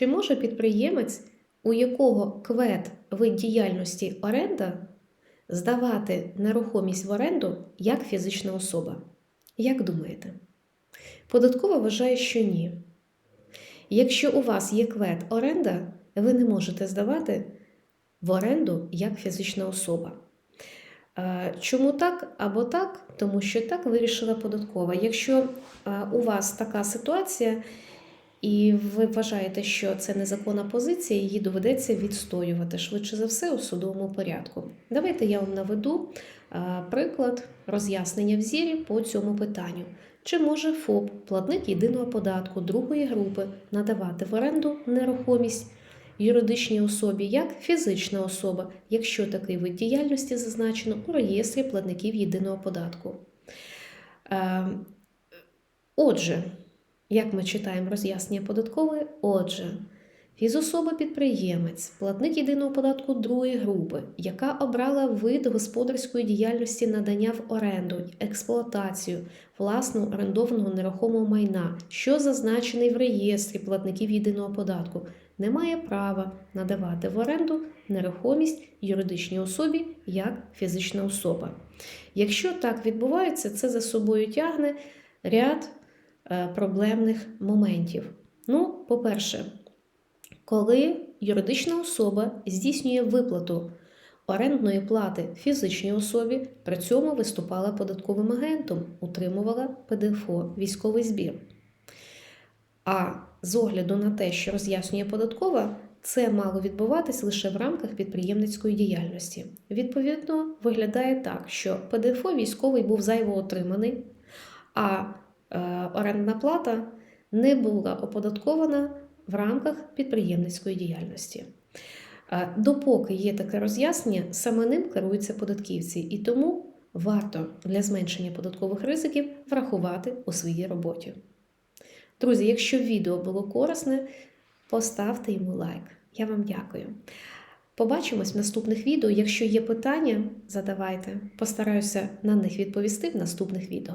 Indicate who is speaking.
Speaker 1: Чи може підприємець, у якого квет вид діяльності оренда, здавати нерухомість в оренду як фізична особа? Як думаєте? Податкова вважає, що ні. Якщо у вас є квет оренда, ви не можете здавати в оренду як фізична особа. Чому так або так? Тому що так вирішила податкова. Якщо у вас така ситуація, і ви вважаєте, що це незаконна позиція, її доведеться відстоювати швидше за все у судовому порядку. Давайте я вам наведу е, приклад роз'яснення в зірі по цьому питанню. Чи може ФОП, платник єдиного податку другої групи, надавати в оренду нерухомість юридичній особі як фізична особа, якщо такий вид діяльності зазначено у реєстрі платників єдиного податку? Е, Отже, як ми читаємо роз'яснення податкової, отже, фізособа-підприємець, платник єдиного податку другої групи, яка обрала вид господарської діяльності надання в оренду, експлуатацію власного орендованого нерухомого майна, що зазначений в реєстрі платників єдиного податку, не має права надавати в оренду нерухомість юридичній особі як фізична особа. Якщо так відбувається, це за собою тягне ряд проблемних моментів. Ну, по-перше, коли юридична особа здійснює виплату орендної плати фізичній особі, при цьому виступала податковим агентом, утримувала ПДФО військовий збір. А з огляду на те, що роз'яснює податкова, це мало відбуватись лише в рамках підприємницької діяльності. Відповідно, виглядає так, що ПДФО військовий був зайво отриманий, а е, орендна плата не була оподаткована в рамках підприємницької діяльності. Е, Допоки є таке роз'яснення, саме ним керуються податківці, і тому варто для зменшення податкових ризиків врахувати у своїй роботі. Друзі, якщо відео було корисне, поставте йому лайк. Я вам дякую. Побачимось в наступних відео. Якщо є питання, задавайте. Постараюся на них відповісти в наступних відео.